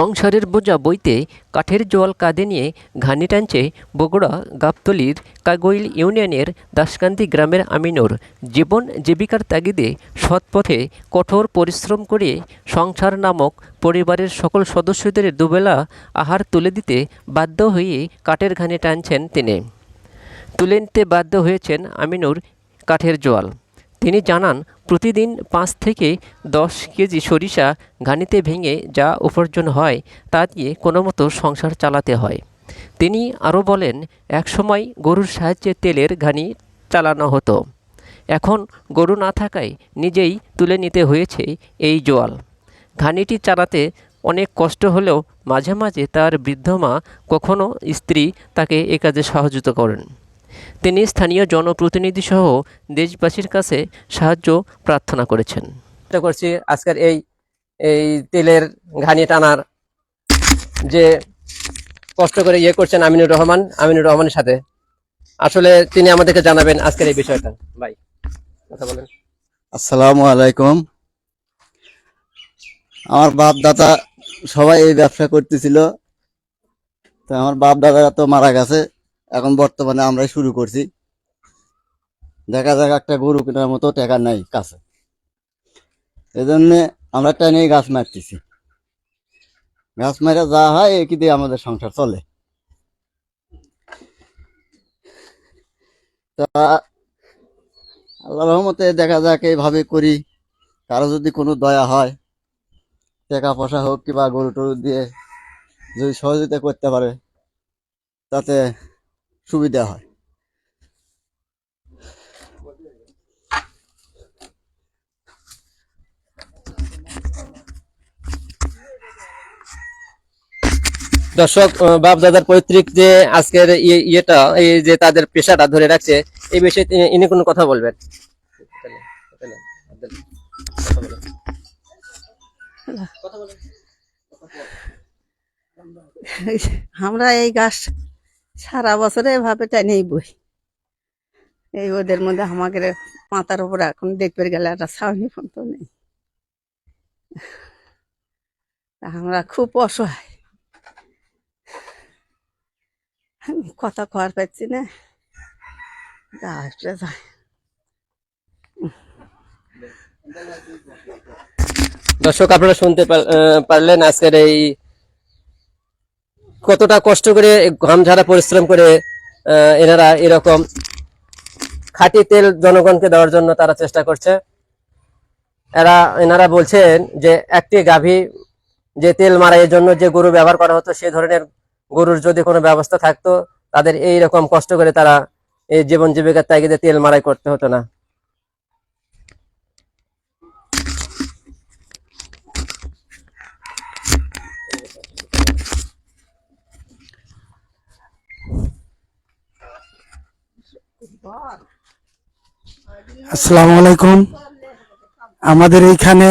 সংসারের বোঝা বইতে কাঠের জল কাঁধে নিয়ে ঘানি টানছে বগুড়া গাবতলির কাগইল ইউনিয়নের দাসকান্দি গ্রামের আমিনুর। জীবন জীবিকার তাগিদে সৎপথে কঠোর পরিশ্রম করে সংসার নামক পরিবারের সকল সদস্যদের দুবেলা আহার তুলে দিতে বাধ্য হয়ে কাঠের ঘানি টানছেন তিনি। তুলে নিতে বাধ্য হয়েছেন আমিনুর কাঠের জোয়াল। তিনি জানান, প্রতিদিন পাঁচ থেকে দশ কেজি সরিষা ঘানিতে ভেঙে যা উপার্জন হয়, তা দিয়ে কোনো মতো সংসার চালাতে হয়। তিনি আরও বলেন, একসময় গরুর সাহায্যে তেলের ঘানি চালানো হতো। এখন গরু না থাকায় নিজেই তুলে নিতে হয়েছে এই জোয়াল। ঘানিটি চালাতে অনেক কষ্ট হলেও মাঝে মাঝে তার বৃদ্ধ মা কখনো স্ত্রী তাকে এ কাজে সহযোগিতা করেন। তিনি স্থানীয় জনপ্রতিনিধি সহ দেশবাসীর কাছে সাহায্য প্রার্থনা করেছেন। চেষ্টা করছি আজকের এই এই তেলের ঘানি টানার যে কষ্ট করে ইয়ে করছেন আমিনুর রহমান আমিনুর রহমানের সাথে। আসলে তিনি আমাদেরকে জানাবেন আজকের এই বিষয়টা। ভাই কথা বলেন। আসসালামু আলাইকুম। আমার বাপ দাদা সবাই এই ব্যবসা করতেছিল। তো আমার বাপ দাদারা তো মারা গেছে। এখন বর্তমানে আমরাই শুরু করছি। দেখা যাক একটা গরু কেনার মতো টাকা নাই কাছে। এজন্য আমরা টাইনে গাছ মারতেছি। গাছ মারা যা হয় একই দিয়ে আমাদের সংসার চলে। তা আল্লাহ রহমতে দেখা যাক এইভাবে করি। কারও যদি কোনো দয়া হয় টাকা পয়সা হোক কিংবা গরু টরু দিয়ে যদি সহযোগিতা করতে পারে, তাতে সুবিধা হয়। দর্শক বাপ দাদার পৈতৃক যে আজকের ইয়ে- ইয়েটা, এই যে তাদের পেশাটা ধরে রাখছে এই বিষয়ে ইনি কোনো কথা বলবেন? আমরা এই গাছ সারা বছরে এভাবে টানেই বই। এই ওদের মধ্যে আমাদের মাথার উপরে এখন দেখবে গেলে একটা ছাউনি পর্যন্ত নেই। আমরা খুব অসহায়। কথা কর পাচ্ছি না। দর্শক, আপনারা শুনতে পারলেন আজকের এই কতটা কষ্ট করে ঘাম ঝাড়া পরিশ্রম করে এনারা এরকম খাঁটি তেল জনগণকে দেওয়ার জন্য তারা চেষ্টা করছে। এরা, এনারা বলছেন যে একটি গাভী যে তেল মারাইয়ের জন্য যে গরু ব্যবহার করা হতো সেই ধরনের গরুর যদি কোনো ব্যবস্থা থাকতো, তাদের এই রকম কষ্ট করে তারা এই জীবন জীবিকার তাগিদে তেল মারাই করতে হতো না। আসসালামু আলাইকুম। আমাদের এইখানে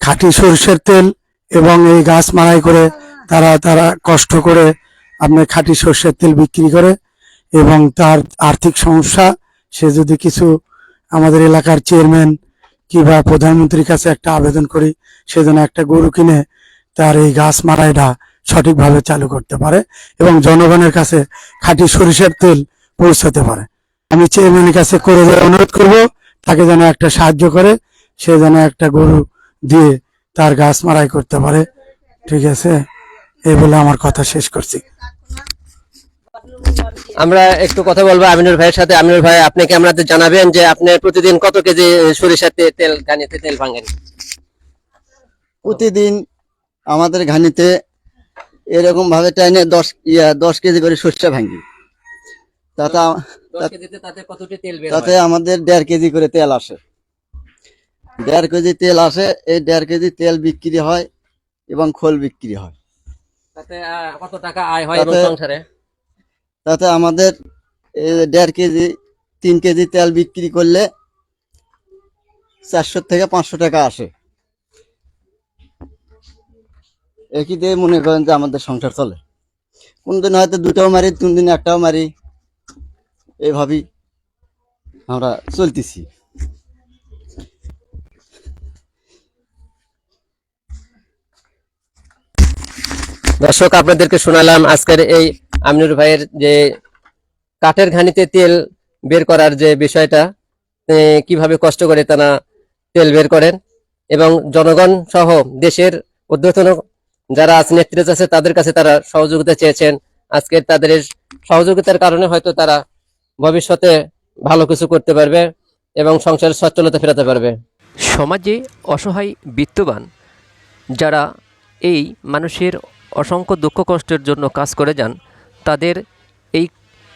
খাঁটি সরষের তেল এবং এই গাছ মারাই করে তারা তারা কষ্ট করে আপনার খাঁটি সরষের তেল বিক্রি করে এবং তার আর্থিক সমস্যা, সে যদি কিছু আমাদের এলাকার চেয়ারম্যান কিংবা প্রধানমন্ত্রীর কাছে একটা আবেদন করি সেজন্য একটা গরু কিনে তার এই গাছ মারাইটা সঠিকভাবে চালু করতে পারে এবং জনগণের কাছে খাঁটি সরিষার তেল পৌঁছাতে পারে। আমি চেয়ারম্যানের কাছে করে দেওয়ার অনুরোধ করব তাকে যেন একটা সাহায্য করে সে যেন একটা গরু দিয়ে তার গাছ মারাই করতে পারে। ঠিক আছে? এই বলে আমার কথা শেষ করছি। আমরা একটু কথা বলব আমিনুর ভাইয়ের সাথে। আমিনুর ভাই আপনি কি আমাদের জানাবেন যে আপনি প্রতিদিন কত কেজি সরিষার তে- তেল গানিতে তেল ভাঙেন? প্রতিদিন আমাদের ঘানিতে এরকম ভাবে টাইনে দশ ইয়া দশ কেজি করে শস্য ভাঙি। তাতে তাতে আমাদের দেড় কেজি করে তেল আসে। দেড় কেজি তেল আসে এই দেড় কেজি তেল বিক্রি হয় এবং খোল বিক্রি হয়। তাতে কত টাকা আয় হয় তাতে- সংসারে? তাতে আমাদের এই দেড় কেজি তিন কেজি তেল বিক্রি করলে চারশো থেকে পাঁচশো টাকা আসে। একই দিয়ে মনে করেন যে আমাদের সংসার চলে। কোন দিন হয়তো দুটাও মারি কোন দিন একটাও মারি। এইভাবেই আমরা চলতেছি। দর্শক, আপনাদেরকে শোনালাম আজকের এই আমিনুর ভাইয়ের যে কাঠের ঘানিতে তেল বের করার যে বিষয়টা কীভাবে কষ্ট করে তারা তেল বের করেন এবং জনগণ সহ দেশের ঊর্ধ্বতন যারা আছে, নেতৃত্ব আছে, তাদের কাছে তারা সহযোগিতা চেয়েছেন। আজকের তাদের সহযোগিতার কারণে হয়তো তারা ভবিষ্যতে ভালো কিছু করতে পারবে এবং সংসারের সচ্ছলতা ফেরাতে পারবে। সমাজে অসহায় বিত্তবান, যারা এই মানুষের অসংখ্য দুঃখ কষ্টের জন্য কাজ করে যান, তাদের এই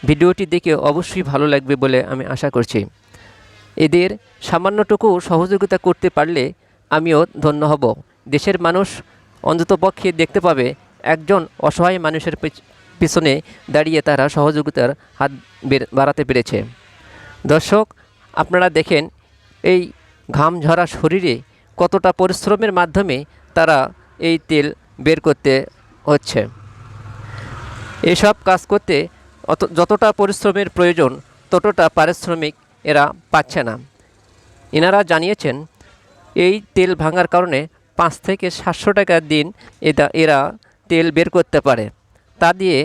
ভিডিওটি দেখে অবশ্যই ভালো লাগবে বলে আমি আশা করছি। এদের সামান্যটুকু সহযোগিতা করতে পারলে আমিও ধন্য হব। দেশের মানুষ অন্ততপক্ষে দেখতে পাবে একজন অসহায় মানুষের পিছনে দাঁড়িয়ে তারা সহযোগিতার হাত বাড়াতে পেরেছে। দর্শক, আপনারা দেখেন, এই ঘাম ঝরা শরীরে কতটা পরিশ্রমের মাধ্যমে তারা এই তেল বের করতে হচ্ছে। এসব কাজ করতে যতটা পরিশ্রমের প্রয়োজন, ততটা পারিশ্রমিক এরা পাচ্ছে না। এনারা জানিয়েছেন, এই তেল ভাঙার কারণে পাঁচ থেকে সাতশো টাকা দিন এটা, এরা তেল বের করতে পারে। তা দিয়ে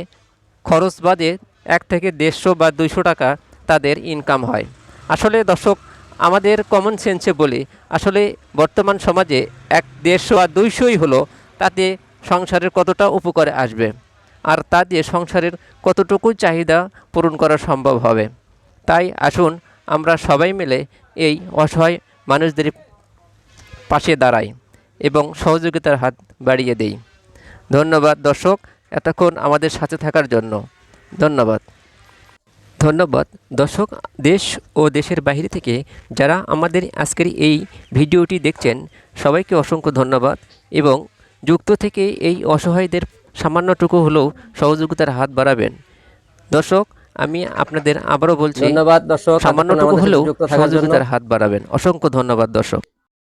খরচ বাদে এক থেকে দেড়শো বা দুইশো টাকা তাদের ইনকাম হয়। আসলে দর্শক, আমাদের কমন সেন্সে বলি, আসলে বর্তমান সমাজে এক দেড়শো আর দুইশোই হলো, তাতে সংসারের কতটা উপকারে আসবে? আর তা দিয়ে সংসারের কতটুকু চাহিদা পূরণ করা সম্ভব হবে? তাই আসুন আমরা সবাই মিলে এই অসহায় মানুষদের পাশে দাঁড়াই এবং সহযোগিতার হাত বাড়িয়ে দেই। ধন্যবাদ দর্শক এতক্ষণ আমাদের সাথে থাকার জন্য। ধন্যবাদ। ধন্যবাদ। দর্শক দেশ ও দেশের বাইরে থেকে যারা আমাদের আজকের এই ভিডিওটি দেখছেন সবাইকে অসংখ্য ধন্যবাদ এবং যুক্ত থেকে এই অসহায়দের সামান্যটুকু হলেও সহযোগিতার হাত বাড়াবেন। দর্শক আমি আপনাদের আবারও বলছি ধন্যবাদ দর্শক সামান্যটুকু হলেও। সহযোগিতার হাত বাড়াবেন। অসংখ্য ধন্যবাদ দর্শক।